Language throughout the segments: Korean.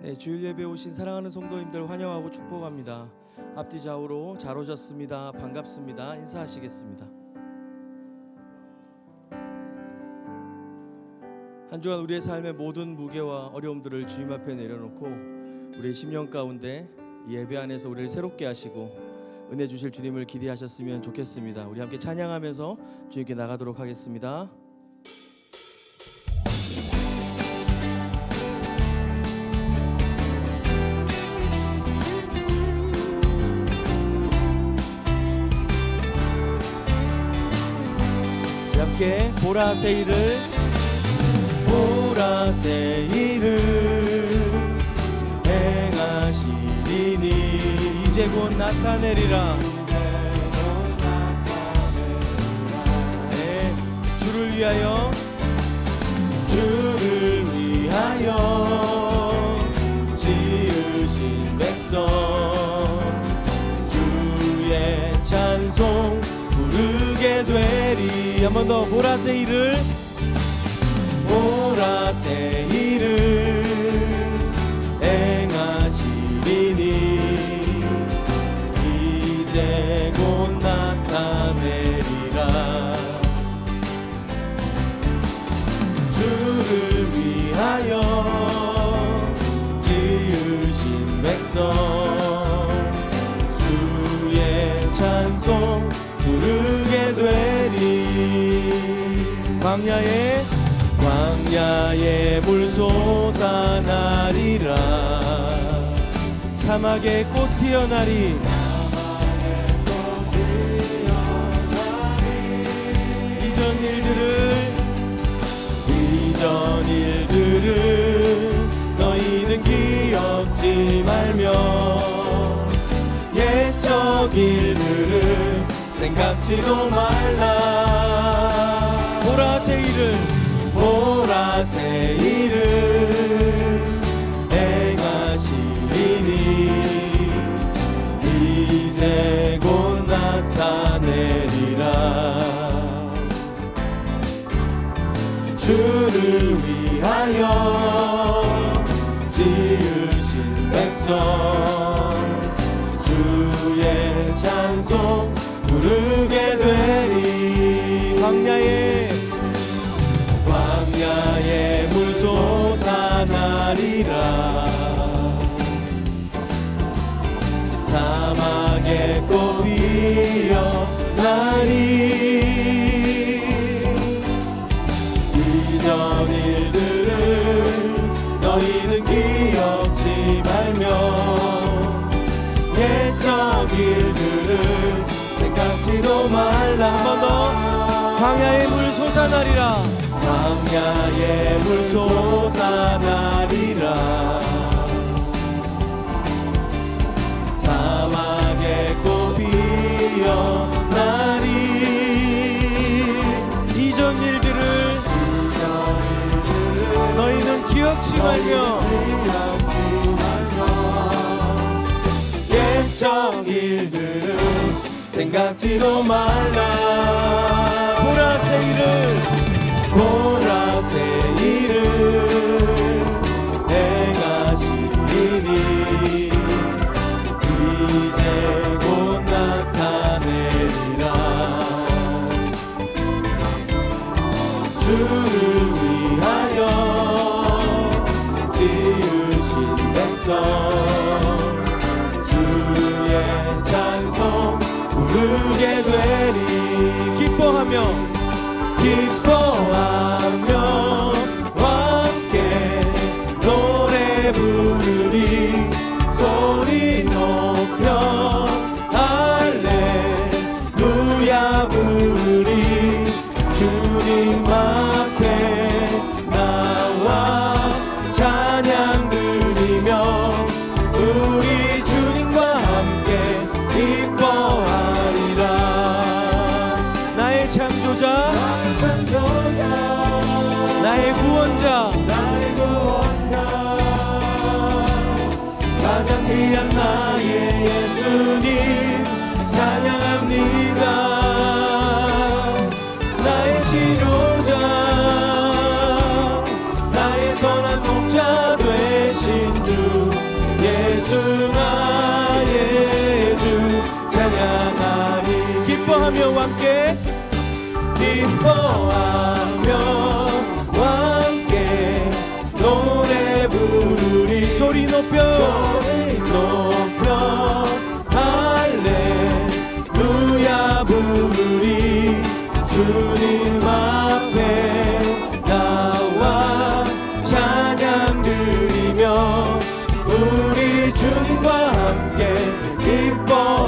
네, 주일 예배 오신 사랑하는 성도님들 환영하고 축복합니다. 앞뒤 좌우로 잘 오셨습니다. 반갑습니다. 인사하시겠습니다. 한 주간 우리의 삶의 모든 무게와 어려움들을 주님 앞에 내려놓고 우리의 심령 가운데 이 예배 안에서 우리를 새롭게 하시고 은혜 주실 주님을 기대하셨으면 좋겠습니다. 우리 함께 찬양하면서 주님께 나가도록 하겠습니다. 함께 보라세이를. 보라세이를 행하시리니. 이제 곧 나타내리라. 네, 주를 위하여 주를 위하여 한번 더 보라세이를. 보라세이 광야에 광야에 물 솟아나리라. 사막에 꽃 피어나리. 이전 일들을 이전 일들을 너희는 기억지 말며 옛적 일들을 생각지도 말라 보라세이를 보라세이를 행하시리니. 이제 곧 나타내리라. 주를 위하여 지으신 백성 일들을 생각지도 말라. 한 번 더. 광야의 물 솟아나리라. 광야의 물 솟아나리라. 사막에 꽃 피어 나리. 이전 일들을 너희는 기억지 말며 옛적 일들을 생각지도 말라. 보라세이를 보라세이를 행하시리니. 이제 곧 나타내리라. 주를 위하여 지으신 백성 부르게 되리 기뻐하며 기뻐하며 창조자. 나의 구원자. 가장 귀한 나의 예수님 찬양합니다. 나의 치료자, 나의 선한 목자 되신 주 예수 나의 주 찬양하리. 기뻐하며 함께 노래 부르리 소리 높여 높여 할렐루야 부르리 주님 앞에 나와 찬양 드리며 우리 주님과 함께 나의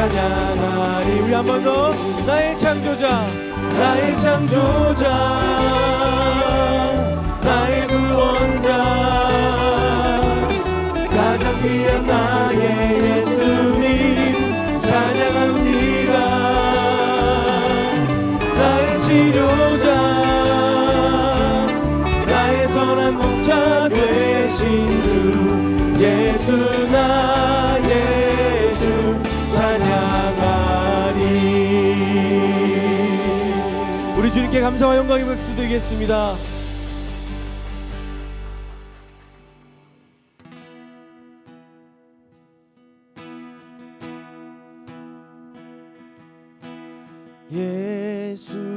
찬양하리 우리 한 번 더 나의 창조자 나의 창조자 감사와 영광의 박수 드리겠습니다. 예수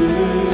you.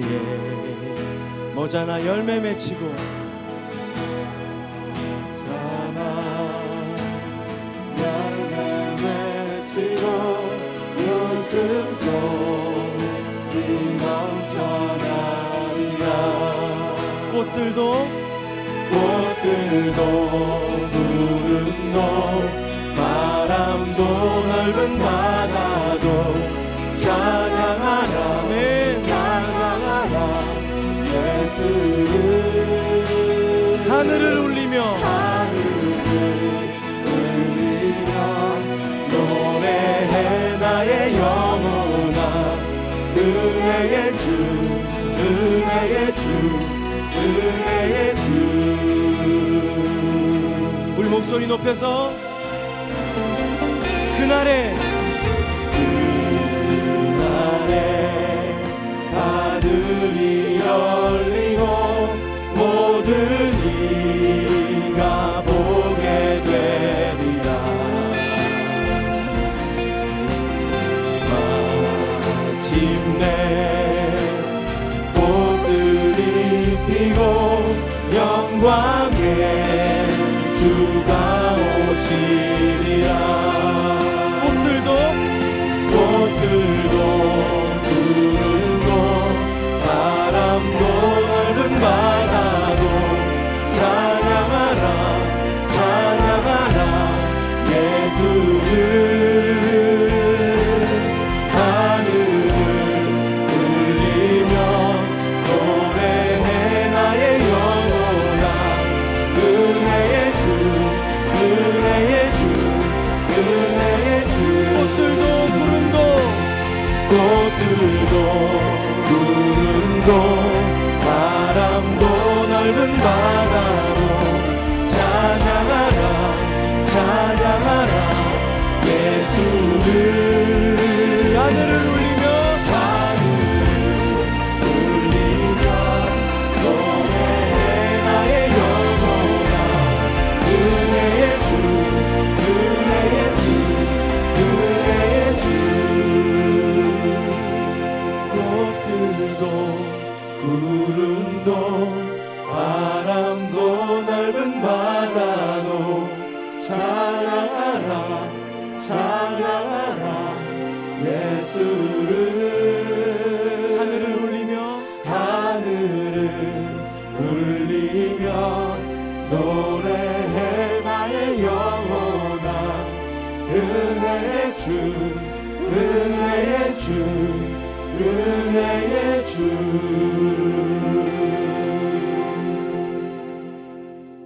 때에 모자나 열매 맺히고 사나 열매 맺히고 웃음 속빈방 전하리야 꽃들도 꽃들도 푸른 너 바람도 넓은 바 하늘을 울리며 노래해 나의 영혼아 은혜의 주 은혜의 주 은혜의 주. 우리 목소리 높여서 그날의 Father. 주 은혜의 주